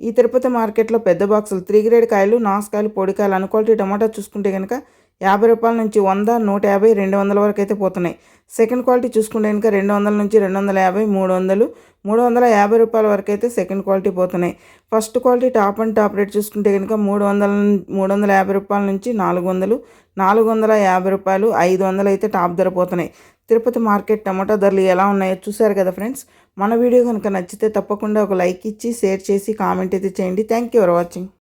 ఈ తిరుపతి మార్కెట్లో పెద్ద బాక్సులు త్రీ గ్రేడ్ కాయలు నాసుకాయలు పొడికాయలు అన్ క్వాలిటీ టమాటా చూసుకుంటే కనుక యాభై రూపాయల నుంచి వంద నూట యాభై రెండు వందల వరకు అయితే పోతున్నాయి. సెకండ్ క్వాలిటీ చూసుకుంటే కనుక రెండు వందల నుంచి రెండు వందల యాభై మూడు వందలు మూడు వందల యాభై రూపాయల వరకు అయితే సెకండ్ క్వాలిటీ పోతున్నాయి. First quality top and top rate చూసుకుంటే కనుక మూడు వందల మూడు వందల యాభై రూపాయల నుంచి నాలుగు వందలు నాలుగు వందల యాభై రూపాయలు ఐదు వందలు అయితే టాప్ ధర పోతున్నాయి. తిరుపతి మార్కెట్ టమాటా ధరలు ఎలా ఉన్నాయో చూశారు కదా ఫ్రెండ్స్? మన వీడియో కనుక నచ్చితే తప్పకుండా ఒక లైక్ ఇచ్చి షేర్ చేసి కామెంట్ అయితే చేయండి. Thank you for watching